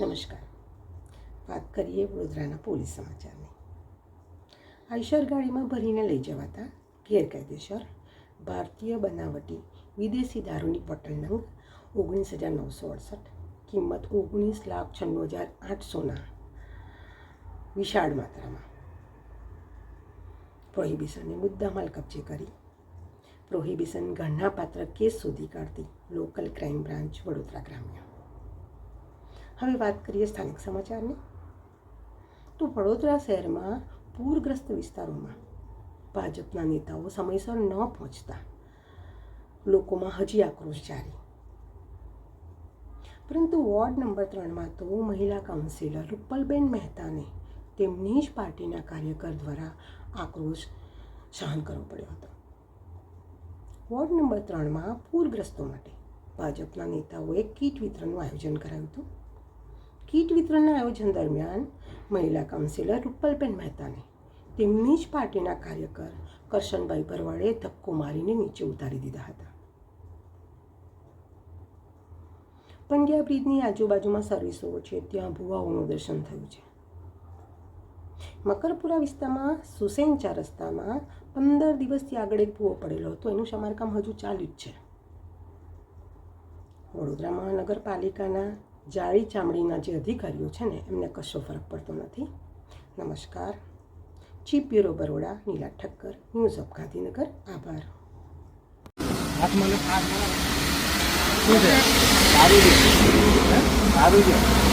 નમસ્કાર. વાત કરીએ વડોદરાના પોલીસ સમાચારની. આઈશર ગાડીમાં ભરીને લઈ જવાતા ગેરકાયદેસર ભારતીય બનાવટી વિદેશી દારૂની બોટલ નંગ ઓગણીસ હજાર નવસો અડસઠ, કિંમત ઓગણીસ લાખ છન્નું હજાર આઠસોના વિશાળ માત્રામાં. પ્રોહિબિશનને મુદ્દામાલ કબજે કરી. પ્રોહિબિશન ગણનાપાત્ર કેસ શોધી કાઢતી લોકલ ક્રાઇમ બ્રાન્ચ વડોદરા ગ્રામ્ય. હવે વાત કરીએ સ્થાનિક સમાચારની. તો વડોદરા શહેરમાં પૂરગ્રસ્ત વિસ્તારોમાં ભાજપના નેતાઓ સમયસર ન પહોંચતા. લોકોમાં હજી આક્રોશ જારી. પરંતુ વોર્ડ નંબર ત્રણમાં તો મહિલા કાઉન્સિલર રૂપલબેન મહેતાને તેમની જ પાર્ટીના કાર્યકર દ્વારા આક્રોશ સહન કરવો પડ્યો હતો. વોર્ડ નંબર ત્રણમાં પૂરગ્રસ્તો માટે ભાજપના નેતાઓએ કીટ વિતરણનું આયોજન કરાયું હતું. કીટ વિતરણના આયોજન દરમિયાન મહિલા કાઉન્સિલર રૂપલબેન મહેતાને તેમની જ પાર્ટીના કાર્યકર કરશનભાઈ ભરવાડે ધક્કો મારીને નીચે ઉતારી દીધા હતા. પંડ્યા બ્રિજની આજુબાજુમાં સર્વિસો છે, ત્યાં ભુવાઓનું દર્શન થયું છે. મકરપુરા વિસ્તારમાં સુસેન ચાર રસ્તામાં પંદર દિવસથી આગળ એક ભૂવો પડેલો હતો, એનું સમારકામ હજુ ચાલ્યું જ છે. વડોદરા મહાનગરપાલિકાના જાળી ચામડીના જે અધિકારીઓ છે ને, એમને કશો ફરક પડતો નથી. નમસ્કાર. Chief bureau Baroda, Nila Thakkar, news of Gandhinagar. આભાર. શું છે? સારું છે. સારું છે.